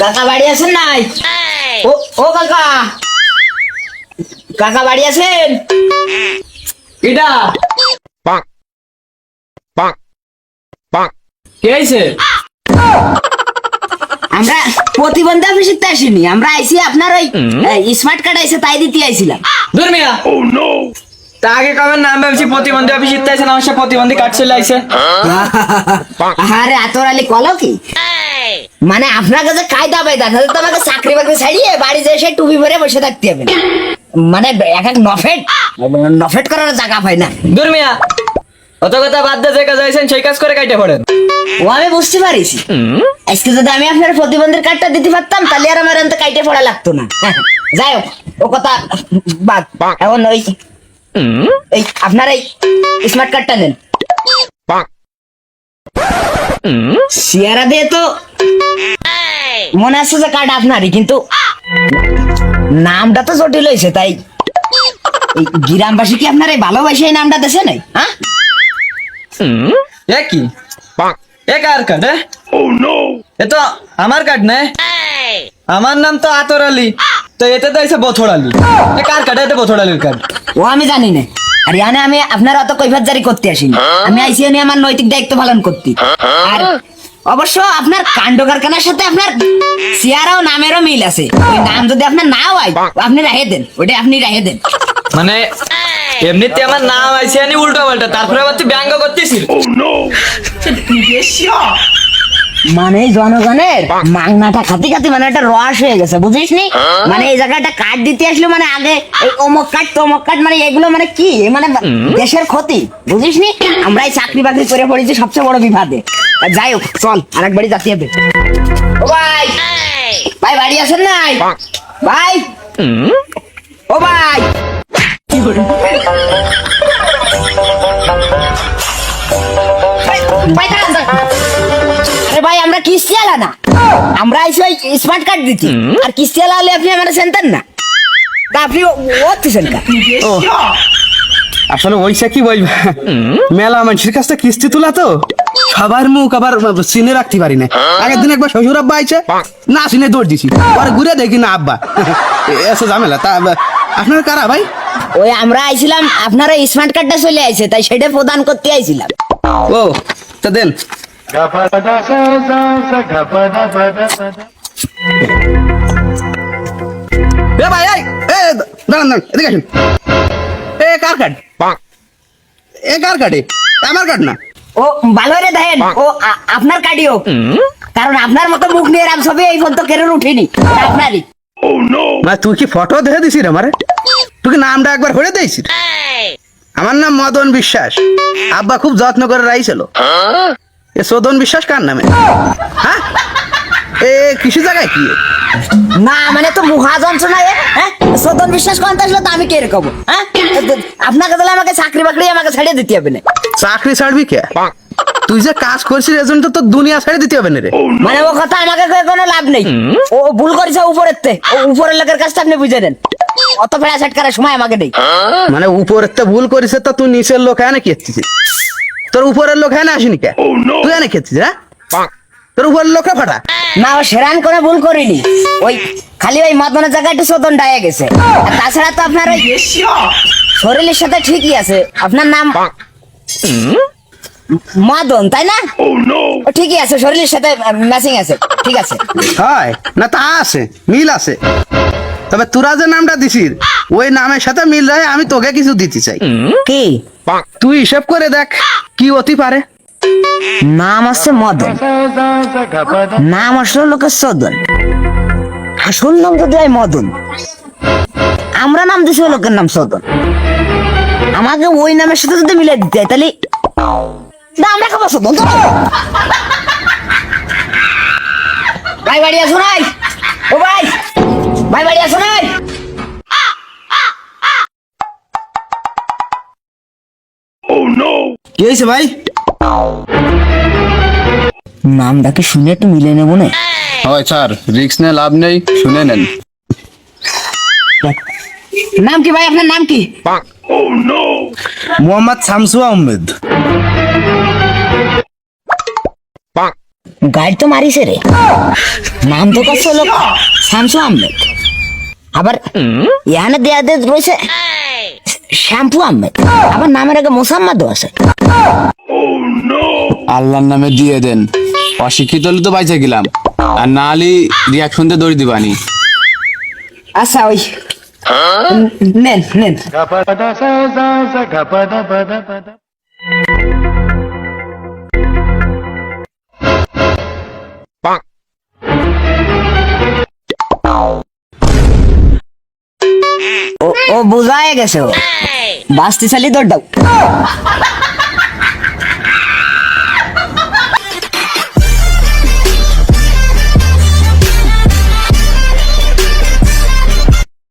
কাকা বাড়ি আছেন নাই? ও ও কাকা। কাকা বাড়ি আছেন? এটা কে আইছে? আমরা প্রতিবন্ধী অফিসে তো আসিনি আমরা আইছি আপনার ওই স্মার্ট কার্ড আইছে তাই দিতে আইছিলাম। দূর মিয়া। তা আগে কবে নাম ভাবছি প্রতিবন্ধী অফিস না সে প্রতিবন্ধী কার্ড চলে আইছে। আরে আতর আলী কলো কি? মানে আপনার কাছে কায়দা পাইদা তাহলে তো আমাকে চাকরি বাকরি ছাড়িয়ে বাড়ি যেয়ে টুপি পরে বসে থাকতে হবে মানে এক এক নফেট নফেট করার জায়গা পাই না। দূর মিয়া অত কথা বাদ দিয়ে যে কাজ সেই কাজ করে কাইটে পড়েন। ও আমি বুঝতে পারিছি। আজকে যদি আমি আপনার প্রতিবন্ধীর কার্ডটা দিতে পারতাম তাহলে আর আমার এত কাইটে পড়া লাগতো না। যাই হোক ও কথা বাদ। এখন ওই এই আপনার এই স্মার্ট কার্ডটা নেন। সিয়ারা দিয়ে তো। মনে আছে যে কার্ড আপনারই কিন্তু নামটা তো জটিল হয়েছে তাই। গ্রামবাসী কি আপনার এই ভালোবাসে এই নামটা দেশে নাই হ্যাঁ? এ কি? এ কার কার্ড এ? তো আমার কার্ড না। আমার নাম তো আতর আলী। তো এতে তো আইছে বছর আলী। এ কার কার্ড এতে বছর আলীর কার্ড ও আমি জানি না। আর ইয়ানে আমি আপনার অত কৈফাত জারি করতে আসিনি। আমি আইসি এনে আমার নৈতিক দায়িত্ব পালন করতে। আর অবশ্য আপনার কাণ্ড কারখানার সাথে আপনার সিয়ারাও নামেরও মিল আছে। নাম যদি আপনার না হয় আপনি রাহে দেন ওটা আপনি রাহে দেন। মানে এমনিতে আমার নাম আইছে আনি উল্টো পাল্টা তারপরে আবার তুই ব্যঙ্গ করতেছিস। মানে জনগণের মাংনাটা খাতি খাতি মানে একটা রস হয়ে গেছে বুঝিস নি মানে এই জায়গাটা কার্ড দিতে আসলো মানে আগে এই অমুক কার্ড তমুক কার্ড মানে এগুলো মানে কি? মানে দেশের ক্ষতি বুঝিস নি আমরা এই চাকরি বাকরি করে পড়েছি সবচেয়ে বড় আর যাই হোক চল আর একবারই যাতে হবে। ভাই! ভাই বাড়ি আছেন নাই? ভাই! ও ভাই! ভাই ভাই কিস্তি আলা না। আমরা আইসি ওই স্মার্ট কার্ড দিচ্ছি আর কিস্তি আলা হলে আপনি আমার সেন্টার না। তা আপনি কা আসলে ওইসা কি বলবে? মেলা মানুষের কাছে কিস্তি তোলা তো। সবার মুখ আবার চিনে রাখতে পারি না। আগের দিন একবার শ্বশুর আব্বা আইছে না চিনে দৌড় দিছি। আর ঘুরে দেখি না আব্বা। এসে ঝামেলা। তা আপনার কারা ভাই? ওই আমরা আইছিলাম আপনার স্মার্ট কার্ডটা চলে আইছে তাই সেটা প্রদান করতে আইছিলাম। ও তা দেন এ ভাই এই এ দাঁড়ান দাঁড়ান এদিকে আসুন। এ কার কার্ড এ কার কার্ডে আমার কার্ড না। ও ভালো রে দেখেন ও আপনার কার্ডিও কারণ আপনার মতো মুখ নিয়ে রাম সবে এই পর্যন্ত কেন উঠিনি। এটা আপনারই তুই কি ফটো দেখে দিছি রে আমারে? তুই কি নামটা একবার হয়ে দিয়েছি আমার নাম মদন বিশ্বাস। আব্বা খুব যত্ন করে রাইছিল। এ সদন বিশ্বাস কার নামে? হ্যাঁ? এ কৃষি জায়গায় কি? না মানে তো হ্যাঁ? সদন বিশ্বাস আসলে তো আমি কে রকম হ্যাঁ? আপনাকে তাহলে আমাকে চাকরি বাকরি আমাকে ছাড়িয়ে দিতে হবে না। চাকরি ছাড়বি কে? তুই যে কাজ করছিস এজন্য তো তোর দুনিয়া ছেড়ে দিতে হবে না রে। মানে ও কথা আমাকে কয়ে কোনো লাভ নেই। ও ভুল করেছে উপরের তে ও উপরের লোকের কাজটা আপনি বুঝে নেন। অত ফেরা সেট করার সময় আমাকে নেই। মানে উপরের তো ভুল করিস তো তুই নিচের লোক হ্যাঁ না খেয়েছিস তোর উপরের লোক হ্যাঁ আসিনি কে? তুই হ্যাঁ খেয়েছিস হ্যাঁ? তোর উপরের লোকে ফাটা। না ও সেরান করে ভুল করিনি। ওই খালি ওই মদনের জায়গায় একটু সদন ডায়ে গেছে। আর তাছাড়া তো আপনার ওই শরীরের সাথে ঠিকই আছে। আপনার নাম মদন তাই না? ও ঠিকই আছে শরীরের সাথে ম্যাচিং আছে। ঠিক আছে। হয় না তা আছে মিল আছে। তবে তোরা যে নামটা দিছিস ওই নামের সাথে মিল রায় আমি তোকে কিছু দিতে চাই। কি? তুই হিসাব করে দেখ কি অতি পারে। নাম আছে মদন। নাম আসলে লোকের সদন। আসল নাম যদি হয় মদন। আমরা নাম দিছি লোকের নাম সদন। আমাকে ওই নামের সাথে যদি মিলে দিতে হয় তাহলে না আমরা খাব সদন। তো। ভাই বাড়ি আসো নাই? ও ভাই ভাই কি হয়েছে ভাই? নামটা কি শুনে একটু মিলে নেব না। হয় স্যার রিক্স নিয়ে লাভ নেই শুনে নেন। নাম কি ভাই? আপনার নাম কি? মোহাম্মদ শামসু আহমেদ। গাড়ি তো মারিছে রে। নাম তো করছে লোক শামসু আহমেদ। আবার এখানে দেয়া দিয়ে রয়েছে। শ্যাম্পু আহমেদ আমার নামের আগে মোসাম্মদও আছে। আল্লাহর নামে দিয়ে দেন। অশিক্ষিত হলে তো বাইচে গেলাম। আর না হলে রিয়াকশন দিয়ে দৌড়ি দিবানি। আচ্ছা ওই নেন নেন। বোঝায় গেছে ও। বাসটি চালি দৌড় দাও।